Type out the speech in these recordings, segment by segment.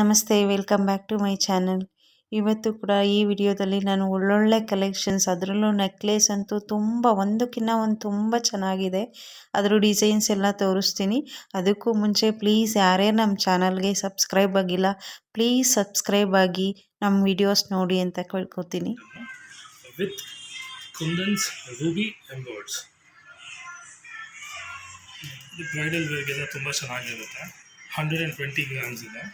ನಮಸ್ತೆ, welcome back to my channel. ಇವತ್ತು ಕೂಡ ಈ ವಿಡಿಯೋದಲ್ಲಿ ನಾನು ಒಳ್ಳೊಳ್ಳೆ ಕಲೆಕ್ಷನ್ಸ್, ಅದರಲ್ಲೂ ನೆಕ್ಲೇಸ್ ಅಂತೂ ತುಂಬ ಒಂದಕ್ಕಿಂತ ಒಂದು ತುಂಬ ಚೆನ್ನಾಗಿದೆ. ಅದರ ಡಿಸೈನ್ಸ್ ಎಲ್ಲ ತೋರಿಸ್ತೀನಿ. ಅದಕ್ಕೂ ಮುಂಚೆ ಪ್ಲೀಸ್ ಯಾರೇ ನಮ್ಮ ಚಾನಲ್ಗೆ ಸಬ್ಸ್ಕ್ರೈಬ್ ಆಗಿಲ್ಲ, ಪ್ಲೀಸ್ ಸಬ್ಸ್ಕ್ರೈಬ್ ಆಗಿ ನಮ್ಮ ವಿಡಿಯೋಸ್ ನೋಡಿ ಅಂತ ಕೇಳ್ಕೊತೀನಿ. ಹಂಡ್ರೆಡ್ ಆ್ಯಂಡ್ ಟ್ವೆಂಟಿ ಗ್ರಾಮ್ಸ್ ಇದೆ.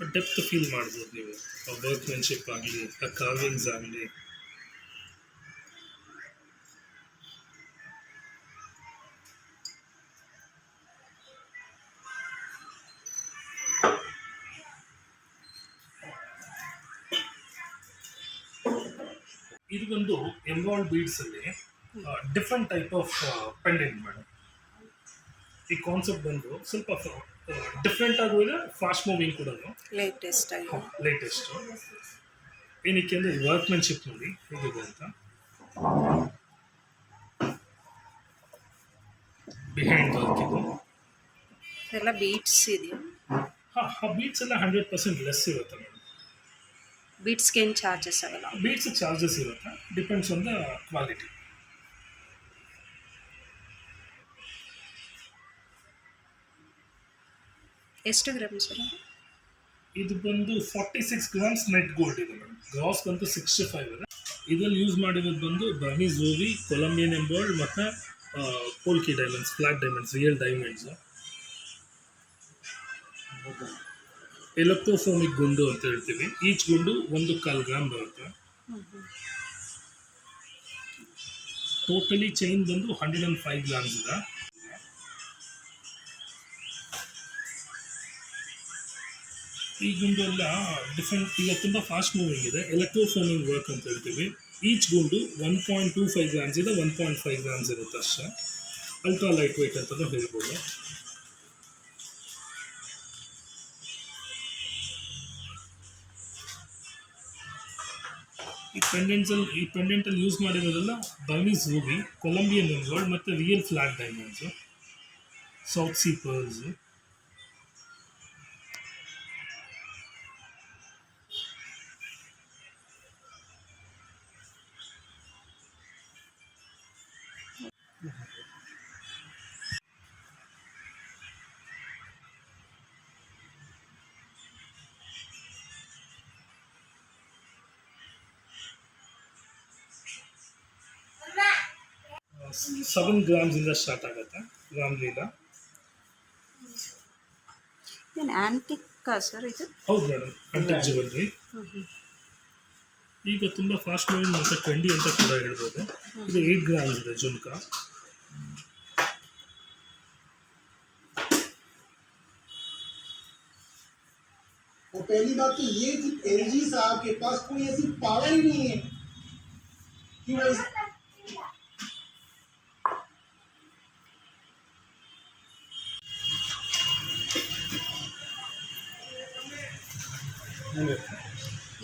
ಡೆಪ್ತ್ ಫೀಲ್ ಮಾಡ್ಬೋದು ನೀವು. ವರ್ಕ್ಮೆನ್ಶಿಪ್ ಆಗಲಿ ಕಾರ್ವಿಂಗ್ಸ್ ಆಗಲಿ. ಇದು ಒಂದು ಬೀಡ್ಸ್ ಅಲ್ಲಿ different type of pendant madam ಈ ಕಾನ್ಸೆಪ್ಟ್ ಬಂದು ಸ್ವಲ್ಪ ಡಿಫ್ರೆಂಟ್ ಆಗೂ ಇದೆ ಫಾಸ್ಟ್ ಮೂವಿಂಗ್ ಕೂಡ ಲೇಟೆಸ್ಟ್ ಆಗಿ ಲೇಟೆಸ್ಟ್ ಏನಕ್ಕೆ ಅಂದರೆ ವರ್ಕ್ಮೆನ್ಶಿಪ್ ನೋಡಿ ಹೇಗಿದೆ ಅಂತ. ಬಿಹೈಂಡ್ ವರ್ಕ್ ಇದು. ಎಲ್ಲ ಬೀಟ್ಸ್ ಇದೆಯಾ? ಹಾಂ ಆ ಬೀಟ್ಸ್ ಎಲ್ಲ ಹಂಡ್ರೆಡ್ ಪರ್ಸೆಂಟ್ ಲೆಸ್ ಇರುತ್ತೆ ಮೇಡಮ್. ಬೀಟ್ಸ್ಗೆ ಏನು ಚಾರ್ಜಸ್ ಆಗಲ್ಲ? ಬೀಟ್ಸ್ ಚಾರ್ಜಸ್ ಇರುತ್ತೆ. ಡಿಪೆಂಡ್ಸ್ ಆನ್ ದ ಕ್ವಾಲಿಟಿ ಎಷ್ಟು ಗ್ರಾಮ್ ಸರ್ ಇದು? ಬಂದು forty six grams net gold ಇದೆ ಮೇಡಮ್ ಗ್ರಾಸ್ ಬಂದು ಸಿಕ್ಸ್ಟಿ ಫೈವ್ ಇದೆ. ಇದರಲ್ಲಿ ಯೂಸ್ ಮಾಡಿರೋದು ಬಂದು ಬ್ರಹ್ಮಿ ಜೋವಿ ಕೊಲಂಬಿಯನ್ ಎಂಬೋಲ್ಡ್ ಮತ್ತು ಕೋಲ್ಕಿ diamonds flat diamonds real diamonds ಎಲೆಕ್ಟ್ರೋಫೋನಿಕ್ ಗುಂಡು ಅಂತ ಹೇಳ್ತೀವಿ. ಈಚ್ ಗುಂಡು ಒಂದು ಕಾಲು ಗ್ರಾಮ್ ಬರುತ್ತೆ. ಟೋಟಲಿ ಚೈನ್ ಬಂದು ಹಂಡ್ರೆಡ್ ಆ್ಯಂಡ್ ಫೈವ್ ಗ್ರಾಮ್ಸ್ ಇದೆ. ಈ ಗುಂಡು ಎಲ್ಲ ಡಿಫ್ರೆಂಟ್ ಈಗ ತುಂಬ ಫಾಸ್ಟ್ ಮೂವಿಂಗ್ ಇದೆ. ಎಲೆಕ್ಟ್ರೋಫೋನಿಂಗ್ ವರ್ಕ್ ಅಂತ ಹೇಳ್ತೀವಿ. ಈಚ್ ಗುಂಡು one point two five grams ಇದೆ ಒನ್ ಪಾಯಿಂಟ್ ಫೈವ್ ಗ್ರಾಮ್ಸ್ ಇರುತ್ತೆ ಅಷ್ಟೇ. ಅಲ್ಟ್ರಾ ಲೈಟ್ ವೆಯ್ಟ್ ಅಂತಲೂ ಹೇಳ್ಬೋದು. ಈ ಪೆಂಡೆಂಟ್ಸಲ್ಲಿ ಈ ಪೆಂಡೆಂಟಲ್ಲಿ ಯೂಸ್ ಮಾಡಿರೋದೆಲ್ಲ ಬರ್ನೀಸ್ ರೂಬಿ ಕೊಲಂಬಿಯನ್ ಎನ್ವರ್ಡ್ ಮತ್ತು real flat diamonds south C pearls seven ಗ್ರಾಮ್ಸಿಂದ start ಆಗುತ್ತೆ ರಾಮ್ಲೀಲಾ ಏನು ಆ್ಯಂಟಿಕ್ಕಾ ಸರ್ ಇದು ಹೌದು ಮೇಡಮ್ ಅಂಟಿಕ್ ಜ್ಯುವೆಲ್ರಿ ಈಗ ತುಂಬ ಫಾಸ್ಟ್ ಮೂವಿಂಗ್ ಮತ್ತು ಟ್ರೆಂಡಿ ಅಂತ ಕೂಡ ಹೇಳ್ಬೋದು ಇದು ಏಯ್ಟ್ ಗ್ರಾಮ್ಸ್ ಇದೆ ಜುಮ್ಕಾ और पहली बात तो ये थी एल जी साहब के पास कोई ऐसी पावर ही नहीं है कि वो इस-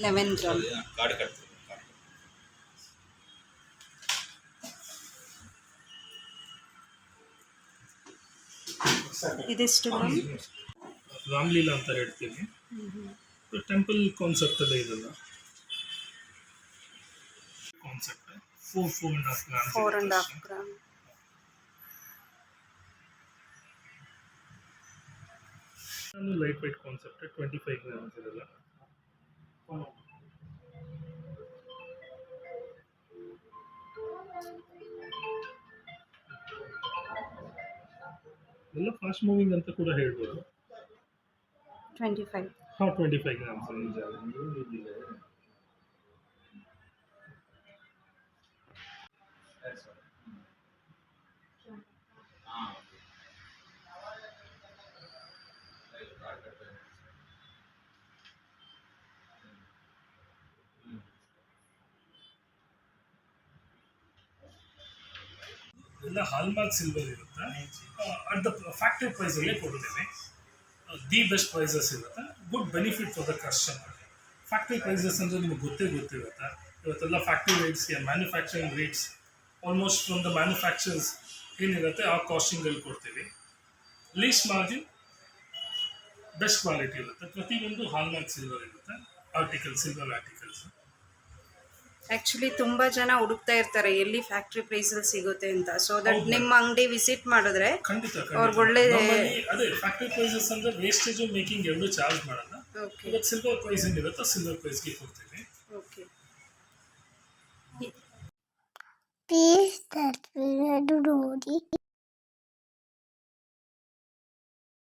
ಲೆವೆನ್ ಗ್ರಾಮ್ ಕಾರ್ಡ್ ಕಟ್ತೀವಿ ಇದೆಷ್ಟು ಗ್ರಾಮ್ ರಾಮ್ಲೀಲಾ ಅಂತ ಹೇಳ್ತೀವಿ ಟೆಂಪಲ್ ಕಾನ್ಸೆಪ್ಟ್ ಎಲ್ಲ ಇದೆಲ್ಲ. Concept four four and half grams four and half gram light weight concept twenty five grams ಇದೆಲ್ಲ. ಎಲ್ಲ ಫಾಸ್ಟ್ ಮೂವಿಂಗ್ ಅಂತ ಕೂಡ ಹೇಳ್ಬೋದು. ಟ್ವೆಂಟಿ ಫೈವ್ ಹಾಂ ಟ್ವೆಂಟಿ ಫೈವ್ ಗ್ರಾಮ್ಸ್ ನಿಜ ಎಲ್ಲ ಹಾಲ್ಮಾರ್ಕ್ ಸಿಲ್ವರ್ ಇರುತ್ತೆ. ಅಟ್ ದ ಫ್ಯಾಕ್ಟ್ರಿ ಪ್ರೈಸಲ್ಲೇ ಕೊಡ್ತೇವೆ ದಿ ಬೆಸ್ಟ್ ಪ್ರೈಸಸ್ ಇರುತ್ತೆ. Good benefit for the customer factory prices ಅಂದರೆ ನಿಮಗೆ ಗೊತ್ತೇ ಗೊತ್ತಿರುತ್ತೆ ಇವತ್ತೆಲ್ಲ factory ರೇಟ್ಸ್ಗೆ manufacturing rates almost from the manufacturers ಏನಿರುತ್ತೆ, ಆ ಕಾಸ್ಟಿಂಗಲ್ಲಿ ಕೊಡ್ತೀವಿ. ಲೀಸ್ ಮಾರ್ಜಿನ್ ಬೆಸ್ಟ್ ಕ್ವಾಲಿಟಿ ಇರುತ್ತೆ. ಪ್ರತಿಯೊಂದು ಹಾಲ್ಮಾರ್ಕ್ ಸಿಲ್ವರ್ ಇರುತ್ತೆ. ಆರ್ಟಿಕಲ್ ಸಿಲ್ವರ್ ಆರ್ಟಿಕಲ್ಸ್ ಆಕ್ಚುಲಿ ತುಂಬ ಜನ ಹುಡುಕ್ತಾ ಇರ್ತಾರೆ ಎಲ್ಲಿ ಫ್ಯಾಕ್ಟ್ರಿ ಪ್ರೈಸ್ ಅಲ್ಲಿ ಸಿಗುತ್ತೆ ಅಂತ. ಸೊ ದಟ್ ನಿಮ್ಮ ಅಂಗಡಿ ವಿಸಿಟ್ ಮಾಡಿದ್ರೆ ಖಂಡಿತ ಅವ್ರಿಗೆ ಒಳ್ಳೆ- ಅದೇ ಫ್ಯಾಕ್ಟ್ರಿ ಪ್ರೈಸಸ್ ಅಂದ್ರೆ ವೇಸ್ಟೇಜ್ ಮೇಕಿಂಗ್ ಎರಡು ಚಾರ್ಜ್ ಮಾಡಲ್ಲ. ಓಕೆ ಇವತ್ತು ಸಿಲ್ವರ್ ಪ್ರೈಸ್ ಏನಿರುತ್ತೋ ಸಿಲ್ವರ್ ಪ್ರೈಸ್ಗೆ ಕೊಡ್ತೀವಿ okay please that we do